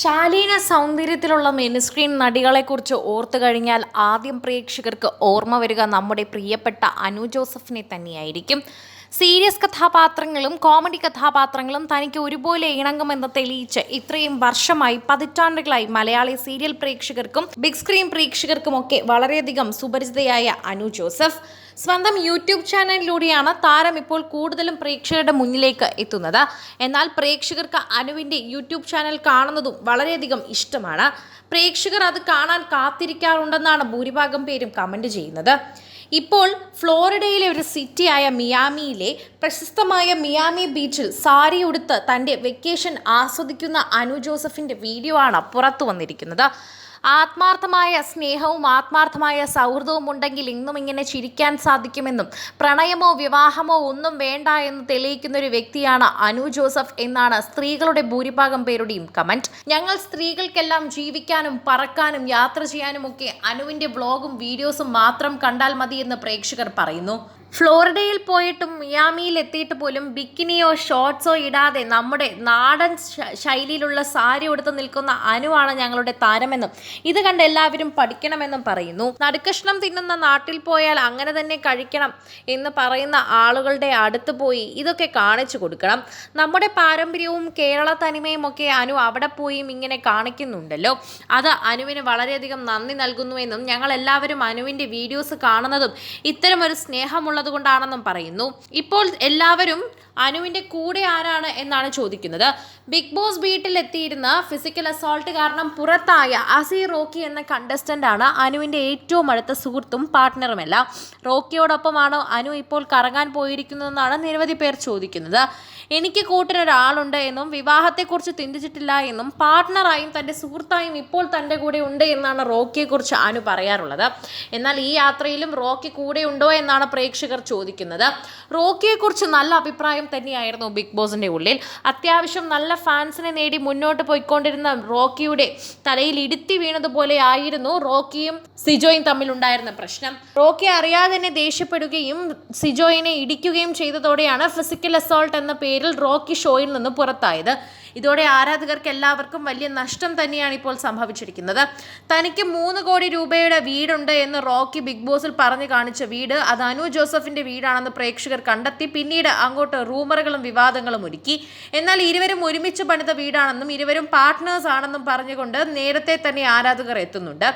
ശാലീന സൗന്ദര്യത്തിലുള്ള mini screen നടികളെക്കുറിച്ച് ഓർത്തു കഴിഞ്ഞാൽ ആദ്യം പ്രേക്ഷകർക്ക് ഓർമ്മ വരിക നമ്മുടെ പ്രിയപ്പെട്ട അനു ജോസഫിനെ തന്നെയായിരിക്കും. സീരിയസ് കഥാപാത്രങ്ങളും കോമഡി കഥാപാത്രങ്ങളും തനിക്ക് ഒരുപോലെ ഇണങ്ങുമെന്ന് തെളിയിച്ച് ഇത്രയും വർഷമായി പതിറ്റാണ്ടുകളായി മലയാളി സീരിയൽ പ്രേക്ഷകർക്കും ബിഗ് സ്ക്രീൻ പ്രേക്ഷകർക്കുമൊക്കെ വളരെയധികം സുപരിചിതയായ അനു ജോസഫ്. സ്വന്തം യൂട്യൂബ് ചാനലിലൂടെയാണ് താരം ഇപ്പോൾ കൂടുതലും പ്രേക്ഷകരുടെ മുന്നിലേക്ക് എത്തുന്നത്. എന്നാൽ പ്രേക്ഷകർക്ക് അനുവിന്റെ യൂട്യൂബ് ചാനൽ കാണുന്നതും വളരെയധികം ഇഷ്ടമാണ്. പ്രേക്ഷകർ അത് കാണാൻ കാത്തിരിക്കാറുണ്ടെന്നാണ് ഭൂരിഭാഗം പേരും കമന്റ് ചെയ്യുന്നത്. ഇപ്പോൾ ഫ്ലോറിഡയിലെ ഒരു സിറ്റിയായ മിയാമിയിലെ പ്രശസ്തമായ മിയാമി ബീച്ചിൽ സാരി ഉടുത്ത് തന്റെ വെക്കേഷൻ ആസ്വദിക്കുന്ന അനു ജോസഫിന്റെ വീഡിയോ ആണ് പുറത്തു വന്നിരിക്കുന്നത്. ആത്മാർത്ഥമായ സ്നേഹവും ആത്മാർത്ഥമായ സൗഹൃദവും ഉണ്ടെങ്കിൽ ഇന്നും ഇങ്ങനെ ചിരിക്കാൻ സാധിക്കുമെന്നും പ്രണയമോ വിവാഹമോ ഒന്നും വേണ്ട എന്ന് തെളിയിക്കുന്ന ഒരു വ്യക്തിയാണ് അനു ജോസഫ് എന്നാണ് സ്ത്രീകളുടെ ഭൂരിഭാഗം പേരുടെയും കമന്റ്. ഞങ്ങൾ സ്ത്രീകൾക്കെല്ലാം ജീവിക്കാനും പറക്കാനും യാത്ര ചെയ്യാനും ഒക്കെ അനുവിന്റെ ബ്ലോഗും വീഡിയോസും മാത്രം കണ്ടാൽ മതി എന്ന് പ്രേക്ഷകർ പറയുന്നു. ഫ്ലോറിഡയിൽ പോയിട്ടും മിയാമിയിൽ എത്തിയിട്ട് പോലും ബിക്കിനിയോ ഷോർട്സോ ഇടാതെ നമ്മുടെ നാടൻ ശൈലിയിലുള്ള സാരി ഉടുത്ത് നിൽക്കുന്ന അനുവാണ് ഞങ്ങളുടെ താരമെന്നും ഇത് കണ്ട് എല്ലാവരും പഠിക്കണമെന്നും പറയുന്നു. നടുക്കഷ്ണം തിന്നുന്ന നാട്ടിൽ പോയാൽ അങ്ങനെ തന്നെ കഴിക്കണം എന്ന് പറയുന്ന ആളുകളുടെ അടുത്ത് പോയി ഇതൊക്കെ കാണിച്ചു കൊടുക്കണം. നമ്മുടെ പാരമ്പര്യവും കേരള തനിമയും ഒക്കെ അനു അവിടെ പോയി ഇങ്ങനെ കാണിക്കുന്നുണ്ടല്ലോ. അത് അനുവിന് വളരെയധികം നന്ദി നൽകുന്നുവെന്നും ഞങ്ങൾ എല്ലാവരും അനുവിന്റെ വീഡിയോസ് കാണുന്നതും ഇത്തരമൊരു ഒരു സ്നേഹമുള്ളത് കൊണ്ടാണെന്നും പറയുന്നു. ഇപ്പോൾ എല്ലാവരും അനുവിന്റെ കൂടെ ആരാണ് എന്നാണ് ചോദിക്കുന്നത്. ബിഗ് ബോസ് വീട്ടിൽ എത്തിയിരുന്ന ഫിസിക്കൽ അസോൾട്ട് കാരണം പുറത്തായ അസി റോക്കി എന്ന കണ്ടസ്റ്റന്റ് ആണ് അനുവിന്റെ ഏറ്റവും അടുത്ത സുഹൃത്തും പാർട്ട്ണറുമല്ല റോക്കിയോടൊപ്പമാണോ അനു ഇപ്പോൾ കറങ്ങാൻ പോയിരിക്കുന്നതെന്നാണ് നിരവധി പേർ ചോദിക്കുന്നത്. എനിക്ക് കൂട്ടിനൊരാളുണ്ട് എന്നും വിവാഹത്തെക്കുറിച്ച് ചിന്തിച്ചിട്ടില്ല എന്നും പാർട്ട്ണറായും തന്റെ സുഹൃത്തായും ഇപ്പോൾ തന്റെ കൂടെ ഉണ്ട് എന്നാണ് റോക്കിയെക്കുറിച്ച് അനു പറയാറുള്ളത്. എന്നാൽ ഈ യാത്രയിലും റോക്കി കൂടെ ഉണ്ടോ എന്നാണ് പ്രേക്ഷകർ ചോദിക്കുന്നത്. റോക്കിയെക്കുറിച്ച് നല്ല അഭിപ്രായം തന്നെയായിരുന്നു ബിഗ് ബോസിന്റെ ഉള്ളിൽ. അത്യാവശ്യം നല്ല ഫാൻസിനെ നേടി മുന്നോട്ട് പോയിക്കൊണ്ടിരുന്ന റോക്കിയുടെ തലയിൽ ഇടുത്തി വീണതുപോലെ ആയിരുന്നു റോക്കിയും സിജോയും തമ്മിലുണ്ടായിരുന്ന പ്രശ്നം. റോക്കി അറിയാതെ തന്നെ ദേഷ്യപ്പെടുകയും സിജോയിനെ ഇടിക്കുകയും ചെയ്തതോടെയാണ് ഫിസിക്കൽ അസോൾട്ട് എന്ന പേരിൽ റോക്കി ഷോയിൽ നിന്ന് പുറത്തായത്. ഇതോടെ ആരാധകർക്ക് എല്ലാവർക്കും വലിയ നഷ്ടം തന്നെയാണ് ഇപ്പോൾ സംഭവിച്ചിരിക്കുന്നത്. തനിക്ക് മൂന്ന് കോടി രൂപയുടെ വീടുണ്ട് എന്ന് റോക്കി ബിഗ് ബോസിൽ പറഞ്ഞു കാണിച്ച വീട് അത് അനു ജോസഫിന്റെ വീടാണെന്ന് പ്രേക്ഷകർ കണ്ടെത്തി. പിന്നീട് അങ്ങോട്ട് റൂമറുകളും വിവാദങ്ങളും ഒരുക്കി. എന്നാൽ ഇരുവരും ഒരുമിച്ച് പണിത വീടാണെന്നും ഇരുവരും പാർട്ട്നേഴ്സ് ആണെന്നും പറഞ്ഞുകൊണ്ട് നേരത്തെ തന്നെ ആരാധകർ എത്തുന്നുണ്ട്.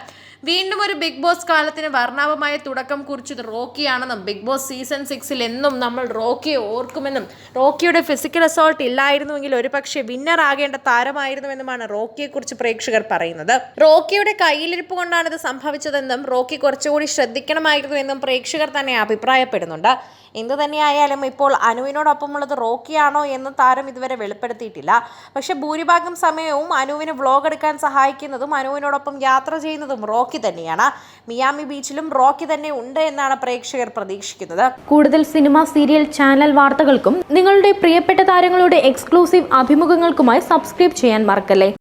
വീണ്ടും ഒരു ബിഗ് ബോസ് കാലത്തിന് വർണാഭമായ തുടക്കം കുറിച്ചത് റോക്കിയാണെന്നും ബിഗ് ബോസ് സീസൺ സിക്സിൽ എന്നും നമ്മൾ റോക്കിയെ ഓർക്കുമെന്നും റോക്കിയുടെ ഫിസിക്കൽ അസോൾട്ട് ഇല്ലായിരുന്നുവെങ്കിൽ ഒരുപക്ഷെ വിന്നർ ആകേണ്ട താരമായിരുന്നുവെന്നുമാണ് റോക്കിയെക്കുറിച്ച് പ്രേക്ഷകർ പറയുന്നത്. റോക്കിയുടെ കയ്യിലിരിപ്പ് കൊണ്ടാണ് ഇത് സംഭവിച്ചതെന്നും റോക്കി കുറച്ചുകൂടി ശ്രദ്ധിക്കണമായിരുന്നു എന്നും പ്രേക്ഷകർ തന്നെ അഭിപ്രായപ്പെടുന്നുണ്ട്. എന്തു തന്നെയായാലും ഇപ്പോൾ അനുവിനോടൊപ്പമുള്ളത് റോക്കിയാണോ എന്ന് താരം ഇതുവരെ വെളിപ്പെടുത്തിയിട്ടില്ല. പക്ഷേ ഭൂരിഭാഗം സമയവും അനുവിന് വ്ളോഗ് എടുക്കാൻ സഹായിക്കുന്നതും അനുവിനോടൊപ്പം യാത്ര ചെയ്യുന്നതും റോക്കി തന്നെയാണ്. മിയാമി ബീച്ചിലും റോക്കി തന്നെ ഉണ്ട് എന്നാണ് പ്രേക്ഷകർ പ്രതീക്ഷിക്കുന്നത്. കൂടുതൽ സിനിമ സീരിയൽ ചാനൽ വാർത്തകൾക്കും നിങ്ങളുടെ പ്രിയപ്പെട്ട താരങ്ങളുടെ എക്സ്ക്ലൂസീവ് അഭിമുഖങ്ങൾക്കുമായി സബ്സ്ക്രൈബ് ചെയ്യാൻ മറക്കല്ലേ?